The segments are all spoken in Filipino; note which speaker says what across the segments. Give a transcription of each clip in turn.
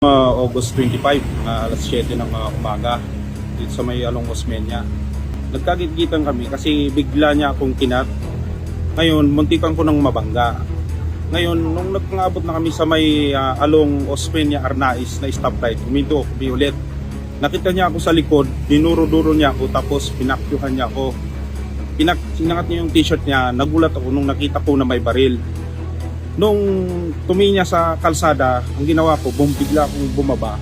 Speaker 1: Uh, August 25, uh, alas 7 ng uh, umaga dito sa may Along Osmeña. Nagkagitgitan kami kasi bigla niya akong kinat. Ngayon, muntikan ko ng mabangga. Ngayon, nung nagpangabot na kami sa may uh, Along Osmeña Arnais na stoplight, huminto ako ulit. Nakita niya ako sa likod, dinuro-duro niya ako tapos pinakyuhan niya ako. Pinak sinangat niya yung t-shirt niya, nagulat ako nung nakita ko na may baril. Nung tumi niya sa kalsada, ang ginawa ko, bum, bigla akong bumaba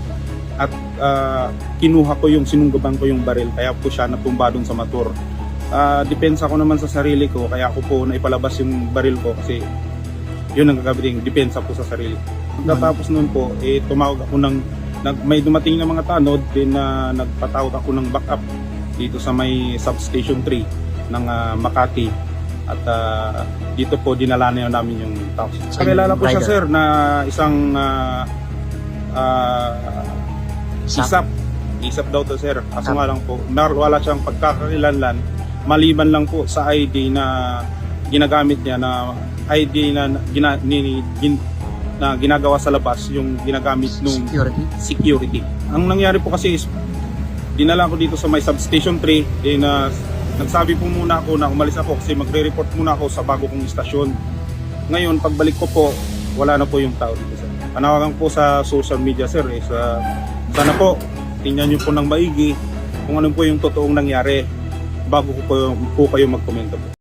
Speaker 1: at ah, kinuha ko yung sinunggaban ko yung baril kaya po siya natumba dun sa motor. Ah, depensa ko naman sa sarili ko kaya ako po naipalabas yung baril ko kasi yun ang gagawin depensa po sa sarili. Pagkatapos nun po, eh, tumawag ako ng nag, may dumating na mga tanod din na nagpatawag ako ng backup dito sa may substation 3 ng ah, Makati at ah, dito po dinala na namin yung tao.
Speaker 2: Sa
Speaker 1: Kakilala po siya sir na isang ah, ah, Isap. isap. Daw to sir. Kaso nga lang po, nar- wala siyang pagkakakilanlan maliban lang po sa ID na ginagamit niya na ID na gina, ni, gin- na ginagawa sa labas yung ginagamit nung
Speaker 2: Security.
Speaker 1: security. Ang nangyari po kasi is dinala ko dito sa may substation 3 eh na nagsabi po muna ako na umalis ako kasi magre-report muna ako sa bago kong istasyon. Ngayon pagbalik ko po wala na po yung tao dito sir. Panawagan po sa social media sir eh, sa sana po tingnan niyo po ng maigi kung ano po yung totoong nangyari bago ko po, po kayo magkomento po.